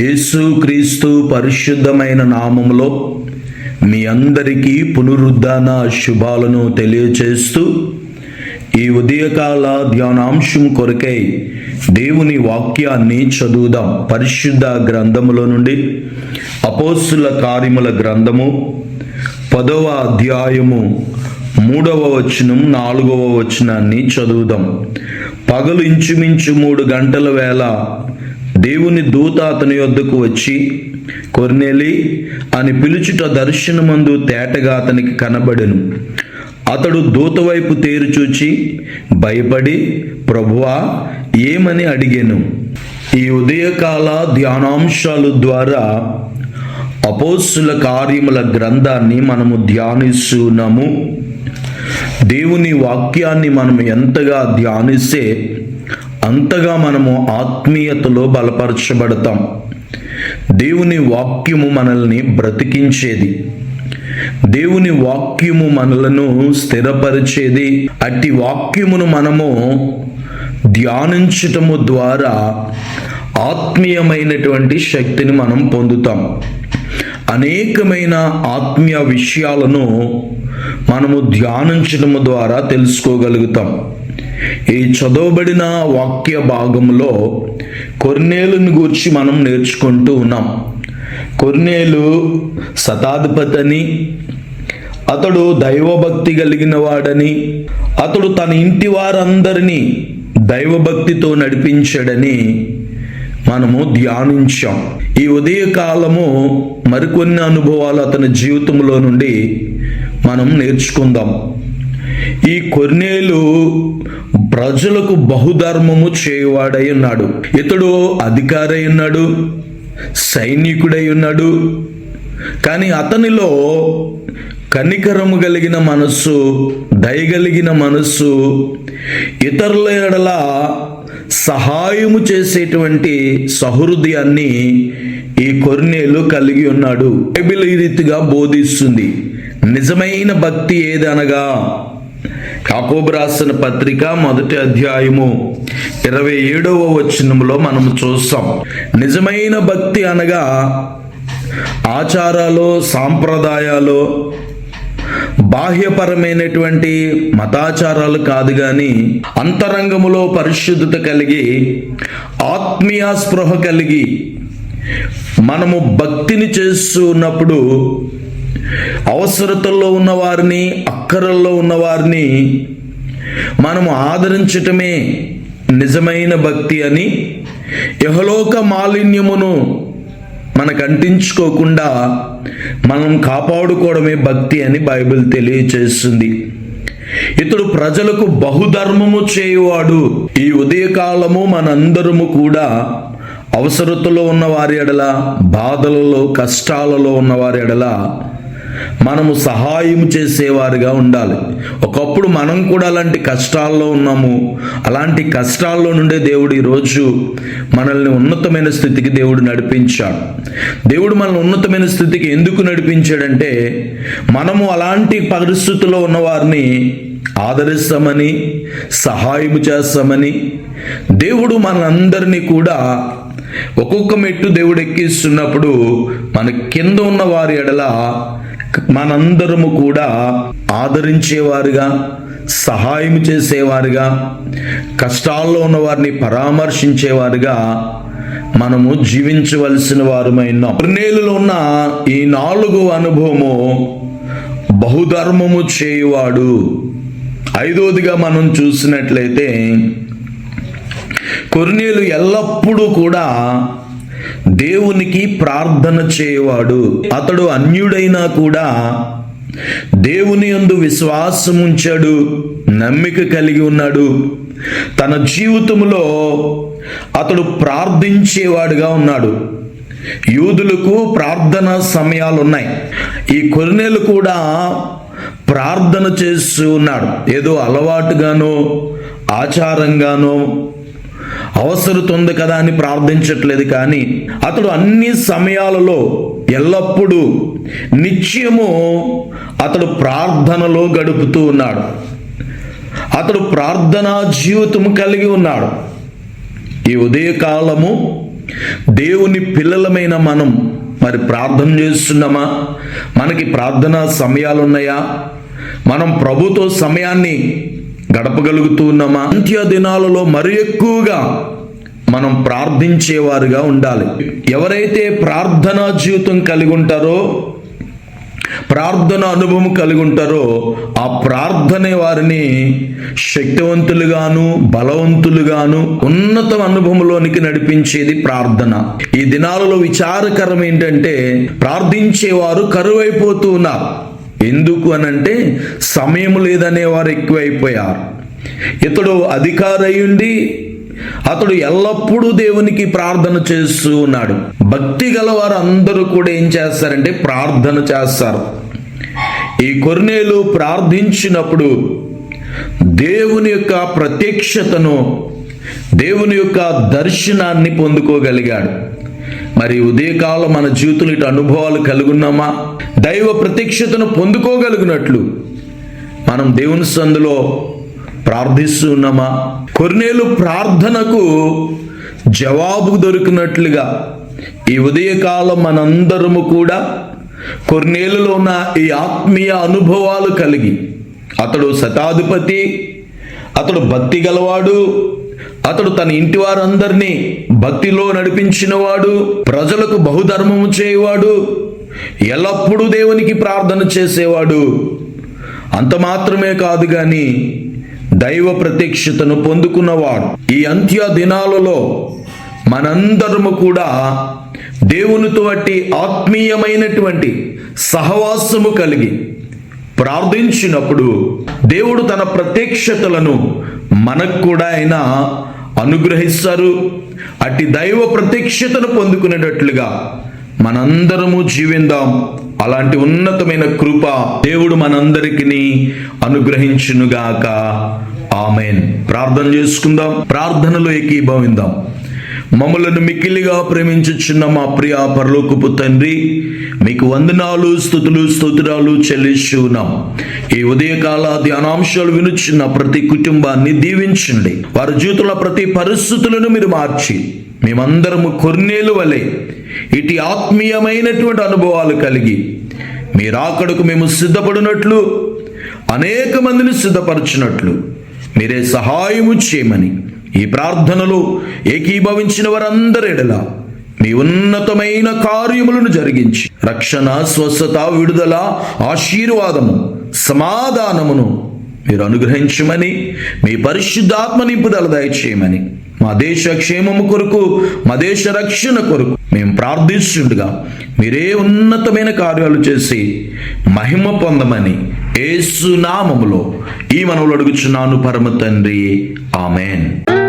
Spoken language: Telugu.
యేసుక్రీస్తు పరిశుద్ధమైన నామములో మీ అందరికీ పునరుద్ధాన శుభాలను తెలియచేస్తూ ఈ ఉదయకాల ధ్యానాంశం కొరకై దేవుని వాక్యాన్ని చదువుదాం. పరిశుద్ధ గ్రంథములో నుండి అపోస్తుల కార్యముల గ్రంథము పదవ అధ్యాయము మూడవ వచనం నాలుగవ వచనాన్ని చదువుదాం. పగలు ఇంచుమించు మూడు గంటల వేళ దేవుని దూత అతని యొద్దకు వచ్చి కొర్నేలి అని పిలుచుట దర్శనమందు తేటగా అతనికి కనబడెను. అతడు దూత వైపు తేరు చూచి భయపడి ప్రభువా ఏమని అడిగాను? ఈ ఉదయకాల ధ్యానాంశాలు ద్వారా అపోస్సుల కార్యముల గ్రంథాన్ని మనము ధ్యానిస్తున్నాము. దేవుని వాక్యాన్ని మనం ఎంతగా ధ్యానిస్తే అంతగా మనము ఆత్మీయతలో బలపరచబడతాం. దేవుని వాక్యము మనల్ని బ్రతికించేది. దేవుని వాక్యము మనలను స్థిరపరిచేది. అట్టి వాక్యమును మనము ధ్యానించటము ద్వారా ఆత్మీయమైనటువంటి శక్తిని మనం పొందుతాం. అనేకమైన ఆత్మీయ విషయాలను మనము ధ్యానించడం ద్వారా తెలుసుకోగలుగుతాం. ఈ చదవబడిన వాక్య భాగంలో కొర్నేలుని గూర్చి మనం నేర్చుకుంటూ ఉన్నాం. కొర్నేలు శతాధిపతి అని అతడు దైవభక్తి కలిగిన వాడని అతడు తన ఇంటి వారందరినీ దైవభక్తితో నడిపించాడని మనము ధ్యానించాం. ఈ ఉదయకాలము మరికొన్ని అనుభవాలు అతని జీవితంలో నుండి మనం నేర్చుకుందాం. ఈ కొర్నేలు ప్రజలకు బహుధర్మము చేయువాడై ఉన్నాడు. ఇతడు అధికారై ఉన్నాడు సైనికుడై ఉన్నాడు. కానీ అతనిలో కనికరము కలిగిన మనస్సు దయగలిగిన మనస్సు ఇతరుల ఎడల సహాయము చేసేటువంటి సహృదయాన్ని ఈ కొర్నేలు కలిగి ఉన్నాడు. బైబిల్ రీతిగా బోధిస్తుంది. నిజమైన భక్తి ఏదనగా యాకోబు రాసిన పత్రిక మొదటి అధ్యాయము ఇరవై ఏడవ వచనంలో మనం చూస్తాం. నిజమైన భక్తి అనగా ఆచారాలు సాంప్రదాయాలు బాహ్యపరమైనటువంటి మతాచారాలు కాదు కానీ అంతరంగములో పరిశుద్ధత కలిగి ఆత్మీయ స్పృహ కలిగి మనము భక్తిని చేస్తున్నప్పుడు అవసరతల్లో ఉన్నవారిని అక్కరల్లో ఉన్నవారిని మనము ఆదరించటమే నిజమైన భక్తి అని యహలోక మాలిన్యమును మనకు అంటించుకోకుండా మనం కాపాడుకోవడమే భక్తి అని బైబిల్ తెలియచేస్తుంది. ఇతడు ప్రజలకు బహుధర్మము చేయువాడు. ఈ ఉదయకాలము మనందరము కూడా అవసరతలో ఉన్న వారి ఎడల బాధలలో కష్టాలలో ఉన్న వారి ఎడల మనము సహాయం చేసేవారుగా ఉండాలి. ఒకప్పుడు మనం కూడా అలాంటి కష్టాల్లో ఉన్నాము. అలాంటి కష్టాల్లో నుండే దేవుడు ఈరోజు మనల్ని ఉన్నతమైన స్థితికి దేవుడు నడిపించాడు. దేవుడు మనల్ని ఉన్నతమైన స్థితికి ఎందుకు నడిపించాడంటే మనము అలాంటి పరిస్థితుల్లో ఉన్నవారిని ఆదరిస్తామని సహాయం చేస్తామని దేవుడు మనందరినీ కూడా ఒక్కొక్క మెట్టు దేవుడు ఎక్కిస్తున్నప్పుడు మన కింద ఉన్న వారి ఎడల మనందరము కూడా ఆదరించేవారుగా సహాయం చేసేవారుగా కష్టాల్లో ఉన్న వారిని పరామర్శించేవారుగా మనము జీవించవలసిన వారమైనాం పర్నేలులో ఉన్న ఈ నాలుగు అనుభవము బహుధర్మము చేయువాడు. ఐదోదిగా మనం చూసినట్లయితే కొర్నేలు ఎల్లప్పుడూ కూడా దేవునికి ప్రార్థన చేయవాడు. అతడు అన్యుడైనా కూడా దేవుని యందు విశ్వాసం ఉంచాడు నమ్మిక కలిగి ఉన్నాడు. తన జీవితంలో అతడు ప్రార్థించేవాడుగా ఉన్నాడు. యూదులకు ప్రార్థన సమయాలు ఉన్నాయి ఈ కొరినేలు కూడా ప్రార్థన చేస్తూ ఉన్నాడు. ఏదో అలవాటుగానో ఆచారంగానో అవసరతుంది కదా అని ప్రార్థించట్లేదు కానీ అతడు అన్ని సమయాలలో ఎల్లప్పుడూ నిత్యము అతడు ప్రార్థనలో గడుపుతూ ఉన్నాడు. అతడు ప్రార్థనా జీవితము కలిగి ఉన్నాడు. ఈ ఉదయకాలము దేవుని పిల్లలమైన మనం మరి ప్రార్థన చేస్తున్నామా? మనకి ప్రార్థన సమయాలు ఉన్నాయా మనం ప్రభుతో సమయాన్ని గడపగలుగుతూ ఉన్నామా అంత్య దినాలలో మరి ఎక్కువగా మనం ప్రార్థించేవారుగా ఉండాలి. ఎవరైతే ప్రార్థనా జీవితం కలిగి ఉంటారో ప్రార్థన అనుభవం కలిగి ఉంటారో ఆ ప్రార్థనే వారిని శక్తివంతులుగాను బలవంతులుగాను ఉన్నత అనుభవంలోనికి నడిపించేది ప్రార్థన. ఈ దినాలలో విచారకరం ఏంటంటే ప్రార్థించేవారు కరువైపోతూ ఉన్నారు. ఎందుకు అనంటే సమయం లేదనే వారు ఎక్కువైపోయారు. ఇతడు అధికారయుండి అతడు ఎల్లప్పుడూ దేవునికి ప్రార్థన చేస్తూ ఉన్నాడు. భక్తి గల వారు అందరూ కూడా ఏం చేస్తారంటే ప్రార్థన చేస్తారు. ఈ కొర్నేలు ప్రార్థించినప్పుడు దేవుని యొక్క ప్రత్యక్షతను దేవుని యొక్క దర్శనాన్ని పొందుకోగలిగాడు. మరి ఉదయకాలం మన జీవితంలో ఇటు అనుభవాలు కలుగున్నామా? దైవ ప్రత్యక్షతను పొందుకోగలిగినట్లు మనం దేవుని సందులో ప్రార్థిస్తున్నామా కొన్నేళ్ళు ప్రార్థనకు జవాబు దొరికినట్లుగా ఈ ఉదయకాలం మనందరము కూడా కొన్నేళ్ళలో ఉన్న ఈ ఆత్మీయ అనుభవాలు కలిగి అతడు శతాధిపతి అతడు భక్తి గలవాడు అతడు తన ఇంటి వారందరినీ భక్తిలో నడిపించినవాడు ప్రజలకు బహుధర్మము చేయవాడు ఎల్లప్పుడూ దేవునికి ప్రార్థన చేసేవాడు. అంత మాత్రమే కాదు గాని దైవ ప్రత్యక్షతను పొందుకున్నవాడు. ఈ అంత్య దినాలలో మనందరము కూడా దేవునితో వంటి ఆత్మీయమైనటువంటి సహవాసము కలిగి ప్రార్థించినప్పుడు దేవుడు తన ప్రత్యక్షతలను మనకు కూడా ఆయన అనుగ్రహిస్తారు. అట్టి దైవ ప్రత్యక్షతను పొందుకునేటట్లుగా మనందరము జీవిందాం. అలాంటి ఉన్నతమైన కృప దేవుడు మనందరికీ అనుగ్రహించునుగాక. ఆమెన్. ప్రార్థన చేసుకుందాం. ప్రార్థనలో ఏకీభవిందాం. మమ్మలను మిక్కిలిగా ప్రేమించుచున్న మా ప్రియ పరలోకపు తండ్రి మీకు వందనాలు స్థుతులు స్తోత్రాలు చెల్లిస్తున్నాం ఈ ఉదయకాల ధ్యానాంశాలు వినుచున్న ప్రతి కుటుంబాన్ని దీవించండి. వారి జీవితంలో ప్రతి పరిస్థితులను మీరు మార్చి మేమందరము కొన్నేలు వలె ఇటు ఆత్మీయమైనటువంటి అనుభవాలు కలిగి మీరు మేము సిద్ధపడినట్లు అనేక మందిని సిద్ధపరచినట్లు మీరే సహాయము చేయమని ఈ ప్రార్థనలో ఏకీభవించిన వారందరెడల మీ ఉన్నతమైన కార్యములను జరిగించి రక్షణ స్వస్థత విడుదల ఆశీర్వాదము సమాధానమును మీరు అనుగ్రహించమని మీ పరిశుద్ధాత్మ నింపుదల దయచేయమని మా దేశ క్షేమము కొరకు మా దేశ రక్షణ కొరకు మేము ప్రార్థిస్తుండగా మీరే ఉన్నతమైన కార్యాలు చేసి మహిమ పొందమని ఏసునామములో ఈ మనవులు అడుగుచున్నాను పరమ తండ్రి. ఆమెన్.